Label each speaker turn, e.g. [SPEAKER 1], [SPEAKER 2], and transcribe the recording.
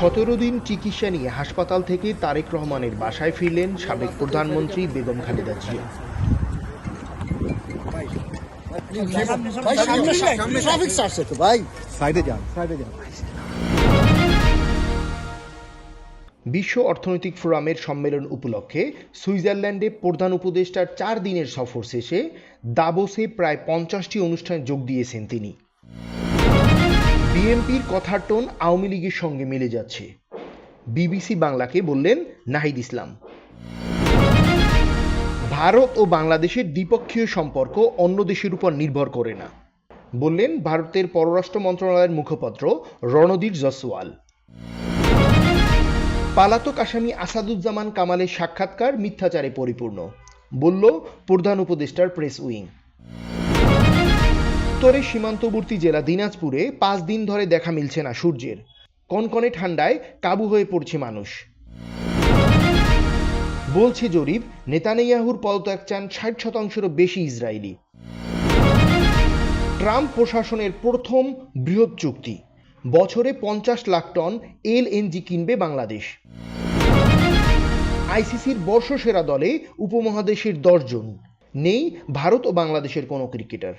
[SPEAKER 1] সতেরো দিন চিকিৎসা নিয়ে হাসপাতাল থেকে তারেক রহমানের বাসায় ফিরলেন সাবেক প্রধানমন্ত্রী বেগম খালেদা জিয়া। বিশ্ব অর্থনৈতিক ফোরামের সম্মেলন উপলক্ষে সুইজারল্যান্ডে প্রধান উপদেষ্টার চার দিনের সফর শেষে দাবোসে প্রায় পঞ্চাশটি অনুষ্ঠানে যোগ দিয়েছেন তিনি। বিএনপির কথার টোন আওয়ামী লীগের সঙ্গে মিলে যাচ্ছে। বিবিসি বাংলাকে বললেন নাহিদ ইসলাম। ভারত ও বাংলাদেশের দ্বিপক্ষীয় সম্পর্ক অন্য দেশের উপর নির্ভর করে না, বললেন ভারতের পররাষ্ট্র মন্ত্রণালয়ের মুখপাত্র রণদীর জসওয়াল পালাতক আসামি আসাদুজ্জামান কামালের সাক্ষাৎকার মিথ্যাচারে পরিপূর্ণ, বলল প্রধান উপদেষ্টার প্রেস উইং। উত্তরের সীমান্তবর্তী জেলা দিনাজপুরে পাঁচ দিন ধরে দেখা মিলছে না সূর্যের। কনকনে ঠান্ডায় কাবু হয়ে পড়ছে মানুষ। বলছে জরিপ, নেতানিয়াহুর পদত্যাগ চান ষাট শতাংশেরও বেশি ইসরায়েলি। ট্রাম্প প্রশাসনের প্রথম বৃহৎ চুক্তি। বছরে পঞ্চাশ লাখ টন এলএনজি কিনবে বাংলাদেশ। আইসিসির বর্ষসেরা দলে উপমহাদেশের দশজন। নেই ভারত ও বাংলাদেশের কোনো ক্রিকেটার।